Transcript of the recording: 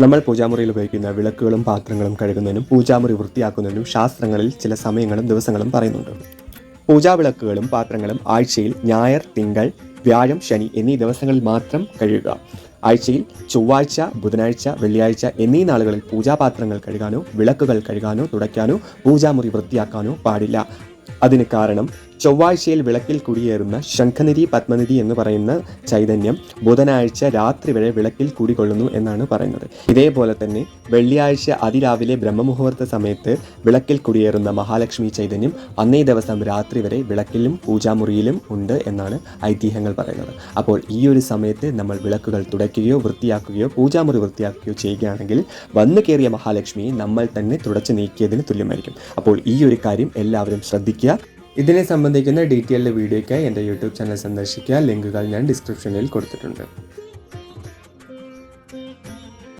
നമ്മൾ പൂജാമുറിയിൽ ഉപയോഗിക്കുന്ന വിളക്കുകളും പാത്രങ്ങളും കഴുകുന്നതിനും പൂജാമുറി വൃത്തിയാക്കുന്നതിനും ശാസ്ത്രങ്ങളിൽ ചില സമയങ്ങളും ദിവസങ്ങളും പറയുന്നുണ്ട്. പൂജാവിളക്കുകളും പാത്രങ്ങളും ആഴ്ചയിൽ ഞായർ തിങ്കൾ വ്യാഴം ശനി എന്നീ ദിവസങ്ങളിൽ മാത്രം കഴുകുക. ആഴ്ചയിൽ ചൊവ്വാഴ്ച ബുധനാഴ്ച വെള്ളിയാഴ്ച എന്നീ നാളുകളിൽ പൂജാപാത്രങ്ങൾ കഴുകാനോ വിളക്കുകൾ കഴുകാനോ തുടയ്ക്കാനോ പൂജാമുറി വൃത്തിയാക്കാനോ പാടില്ല. അതിന് കാരണം ചൊവ്വാഴ്ചയിൽ വിളക്കിൽ കുടിയേറുന്ന ശംഖനിധി പത്മനിധി എന്ന് പറയുന്ന ചൈതന്യം ബുധനാഴ്ച രാത്രി വരെ വിളക്കിൽ കൂടിക്കൊള്ളുന്നു എന്നാണ് പറയുന്നത്. ഇതേപോലെ തന്നെ വെള്ളിയാഴ്ച അതിരാവിലെ ബ്രഹ്മമുഹൂർത്ത സമയത്ത് വിളക്കിൽ കുടിയേറുന്ന മഹാലക്ഷ്മി ചൈതന്യം അന്നേ ദിവസം രാത്രി വരെ വിളക്കിലും പൂജാമുറിയിലും ഉണ്ട് എന്നാണ് ഐതിഹ്യങ്ങൾ പറയുന്നത്. അപ്പോൾ ഈ ഒരു സമയത്ത് നമ്മൾ വിളക്കുകൾ തുടയ്ക്കുകയോ വൃത്തിയാക്കുകയോ പൂജാമുറി വൃത്തിയാക്കുകയോ ചെയ്യുകയാണെങ്കിൽ വന്നു കയറിയ മഹാലക്ഷ്മിയെ നമ്മൾ തന്നെ തുടച്ചു നീക്കിയതിന് തുല്യമായിരിക്കും. അപ്പോൾ ഈ ഒരു കാര്യം എല്ലാവരും ശ്രദ്ധിക്കുക. ഇതിനെ സംബന്ധിക്കുന്ന ഡീറ്റെയിൽഡ് വീഡിയോയ്ക്കായി എന്റെ യൂട്യൂബ് ചാനൽ സന്ദർശിക്കുക. ലിങ്കുകൾ ഞാൻ ഡിസ്ക്രിപ്ഷനിൽ കൊടുത്തിട്ടുണ്ട്.